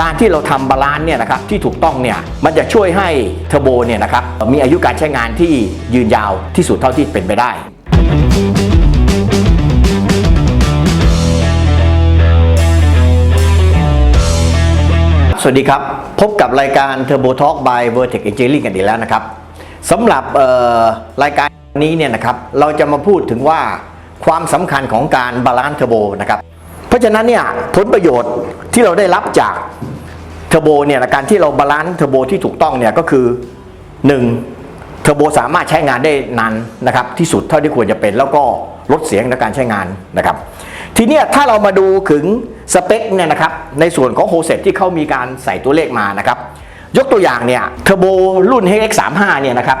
การที่เราทำบาลานซ์เนี่ยนะครับที่ถูกต้องเนี่ยมันจะช่วยให้เทอร์โบเนี่ยนะครับมีอายุการใช้งานที่ยืนยาวที่สุดเท่าที่เป็นไปได้สวัสดีครับ พบกับรายการ Turbo Talk by Vertex Engineering กันอีกแล้วนะครับสำหรับเอ่อรายการนี้เนี่ยนะครับเราจะมาพูดถึงว่าความสำคัญของการบาลานซ์เทอร์โบนะครับ เพราะฉะนั้นเนี่ยผลประโยชน์ที่เราได้รับจากเทอร์โบเนี่ยการที่เราบาลานซ์เทอร์โบที่ถูกต้องเนี่ยก็คือ 1. เทอร์โบสามารถใช้งานได้นานนะครับที่สุดเท่าที่ควรจะเป็นแล้วก็ลดเสียงในการใช้งานนะครับ ทีนี้ถ้าเรามาดูถึงสเปคเนี่ยนะครับในส่วนของโฮเซตที่เขามีการใส่ตัวเลขมานะครับ ยกตัวอย่างเนี่ยเทอร์โบรุ่น HX35 เนี่ยนะครับ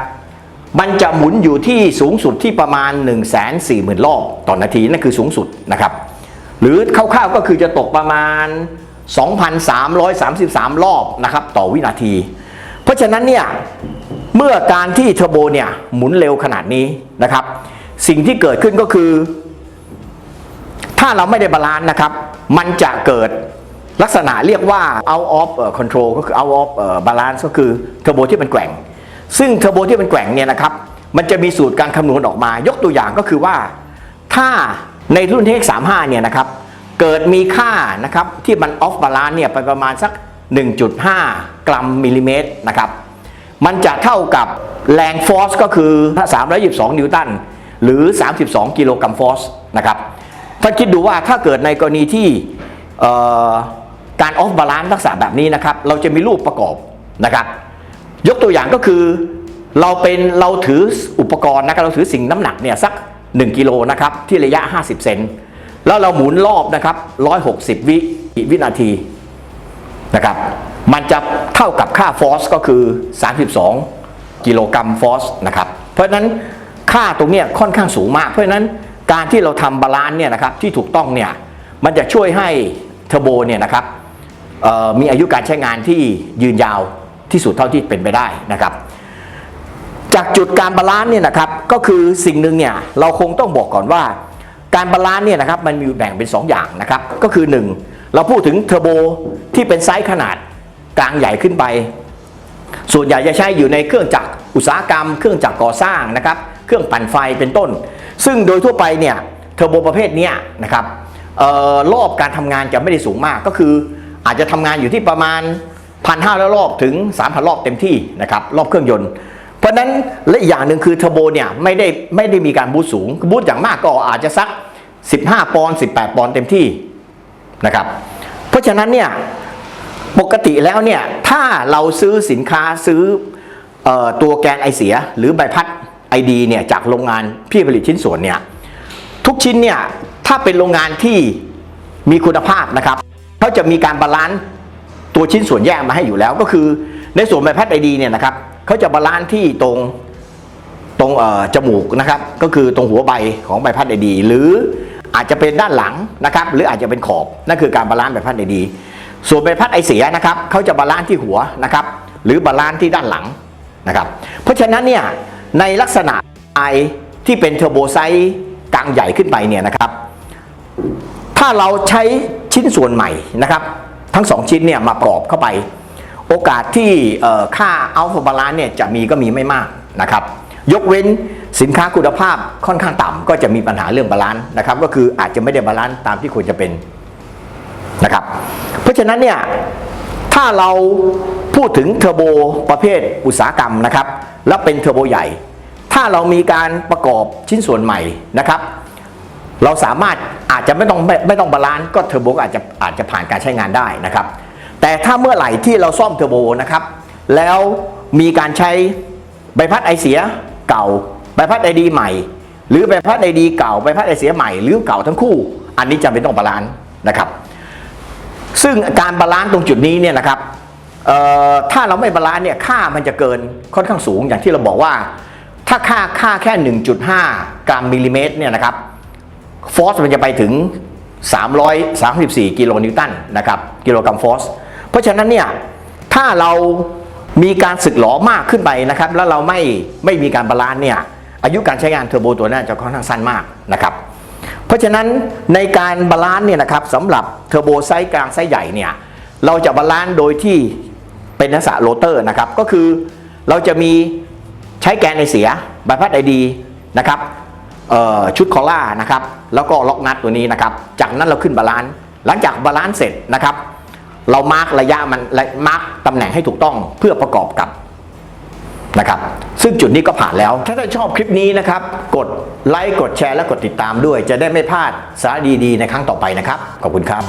มันจะหมุนอยู่ที่สูงสุดที่ประมาณ 1 4 0 0 0 0รอบต่อนนาทีนั่นคือสูงสุดนะครับ หรือคร่าวๆก็คือจะตกประมาณ 2,333 รอบนะครับต่อวินาที เพราะฉะนั้นเนี่ยเมื่อการที่เทอร์โบเนี่ยหมุนเร็วขนาดนี้นะครับ สิ่งที่เกิดขึ้นก็คือ ถ้าเราไม่ได้บาลานซ์นะครับ มันจะเกิดลักษณะเรียกว่า out of control ก็คือ out of เอ่อ balance ก็คือเทอร์โบที่มันแกว่ง ซึ่งเทอร์โบที่มันแกว่งเนี่ยนะครับ มันจะมีสูตรการคำนวณออกมา ยกตัวอย่างก็คือว่า ถ้า ในรุ่น TX35 เนี่ยนะครับเกิดมีค่านะครับที่มัน off balance เนี่ยไปประมาณสัก 1.5 กรัมมิลลิเมตรนะครับมันจะเท่ากับแรงฟอร์สก็คือ 322 นิวตันหรือ 32 กิโลกรัมฟอร์สนะครับท่าคิดดูว่าถ้าเกิดในกรณีที่การออฟบาลานซ์ลักษณะแบบนี้นะครับเราจะมีรูปประกอบนะครับ ยกตัวอย่างก็คือเราเป็นเราถืออุปกรณ์นะครับเราถือสิ่งน้ำหนักเนี่ยสัก 1กิโลนะครับที่ระยะ 50 เซนแล้วเราหมุนรอบนะครับ160 วิวินาทีนะครับมันจะเท่ากับค่าฟอสก็คือ 32 กิโลกรัมฟอสนะครับเพราะฉะนั้นค่าตรงเนี้ยค่อนข้างสูงมาก เพราะฉะนั้นการที่เราทำบาลานซ์เนี่ยนะครับที่ถูกต้องเนี่ยมันจะช่วยให้เทอร์โบเนี่ยนะครับมีอายุการใช้งานที่ยืนยาวที่สุดเท่าที่เป็นไปได้นะครับ จากจุดการบาลานซ์เนี่ยนะครับก็คือสิ่งหนึ่งเนี่ยเราคงต้องบอกก่อนว่า การบาลานซ์เนี่ยนะครับมันมีแบ่งเป็น 2 อย่างนะครับก็คือ 1 เราพูดถึงเทอร์โบที่เป็นไซส์ขนาดกลางใหญ่ขึ้นไป ส่วนใหญ่จะใช้อยู่ในเครื่องจักรอุตสาหกรรม เครื่องจักรก่อสร้างนะครับเครื่องปั่นไฟเป็นต้น ซึ่งโดยทั่วไปเนี่ยเทอร์โบประเภทเนี้ยนะครับออรอบการทำงานจะไม่ได้สูงมากก็คือ อาจจะทำงานอยู่ที่ประมาณ1,500รอบถึง 3,000 รอบเต็มที่นะครับรอบเครื่องยนต์ ราะนั้นและอีกอย่างหนึ่งคือเทอร์โบเนี่ยไม่ได้ไม่ได้มีการบูสต์สูงบูสต์อย่างมากก็อาจจะสัก 15 ปอนด์18 ปอนด์เต็มที่นะครับ เพราะฉะนั้นเนี่ยปกติแล้วเนี่ยถ้าเราซื้อสินค้าซื้อเออตัวแกนไอเสีย หรือใบพัดไอดีเนี่ยจากโรงงานพี่ผลิตชิ้นส่วนเนี่ยทุกชิ้นเนี่ยถ้าเป็นโรงงานที่มีคุณภาพนะครับเขาจะมีการบาลานซ์ตัวชิ้นส่วนแยกมาให้อยู่แล้วก็คือ ในส่วนใบพัดไอดีเนี่ยนะครับเขาจะบาลานซ์ที่ตรงตรงจมูกนะครับก็คือตรงหัวใบของใบพัดไอดี หรืออาจจะเป็นด้านหลังนะครับหรืออาจจะเป็นขอบนั่นคือการบาลานซ์ใบพัดไอดี ส่วนใบพัดไอเสียนะครับเขาจะบาลานซ์ที่หัวนะครับหรือบาลานซ์ที่ด้านหลังนะครับเพราะฉะนั้นเนี่ยในลักษณะไอที่เป็นเทอร์โบไซส์กลางใหญ่ขึ้นไปเนี่ยนะครับถ้าเราใช้ชิ้นส่วนใหม่นะครับ ทั้งสองชิ้นเนี่ยมาประกอบเข้าไป โอกาสที่เอ่อค่าอัลฟาบาลานเนี่ยจะมีก็มีไม่มากนะครับ ยกเว้นสินค้าคุณภาพค่อนข้างต่ำก็จะมีปัญหาเรื่องบาลานซ์นะครับ ก็คืออาจจะไม่ได้บาลานซ์ตามที่ควรจะเป็นนะครับ เพราะฉะนั้นเนี่ยถ้าเราพูดถึงเทอร์โบประเภทอุตสาหกรรมนะครับ แล้วเป็นเทอร์โบใหญ่ ถ้าเรามีการประกอบชิ้นส่วนใหม่นะครับ เราสามารถอาจจะไม่ต้องไม่ไม่ต้องบาลานซ์ก็เทอร์โบอาจจะอาจจะผ่านการใช้งานได้นะครับ แต่ถ้าเมื่อไหร่ที่เราซ่อมเทอร์โบนะครับ แล้วมีการใช้ใบพัดไอเสียเก่า ใบพัดไอดีใหม่ หรือใบพัดไอดีเก่าใบพัดไอเสียใหม่หรือเก่าทั้งคู่ อันนี้จำเป็นต้องบาลานซ์นะครับ ซึ่งการบาลานซ์ตรงจุดนี้เนี่ยนะครับถ้าเราไม่บาลานซ์เนี่ยค่ามันจะเกินค่อนข้างสูงอย่างที่เราบอกว่า ถ้าค่าค่าแค่ 1.5 กรัมมิลลิเมตรเนี่ยนะครับฟอสมันจะไปถึง 334 กิโลนิวตันนะครับกิโลกรัมฟอส ราะฉะนั้นเนี่ยถ้าเรามีการสึกหลอมากขึ้นไปนะครับ แล้วเราไม่ไม่มีการบาลานซ์เนี่ยอายุการใช้งานเทอร์โบตัวนั้นจะค่อนข้างสั้นมากนะครับ เพราะฉะนั้นในการบาลานซ์เนี่ยนะครับสำหรับเทอร์โบไซส์กลางไซส์ใหญ่เนี่ยเราจะบาลานซ์โดยที่เป็นลักษณะโรเตอร์นะครับ ก็คือเราจะมีใช้แกนไอเสียใบพัดไอดีนะครับชุดคอล่านะครับ แล้วก็ล็อกนัดตัวนี้นะครับ จากนั้นเราขึ้นบาลานซ์หลังจากบาลานซ์เสร็จนะครับ เรามาร์กระยะมันมาร์กตำแหน่งให้ถูกต้องเพื่อประกอบกับนะครับ ซึ่งจุดนี้ก็ผ่านแล้ว ถ้าท่านชอบคลิปนี้นะครับ กดไลค์ กดแชร์ และกดติดตามด้วย จะได้ไม่พลาดสาระดีๆ ในครั้งต่อไปนะครับ ขอบคุณครับ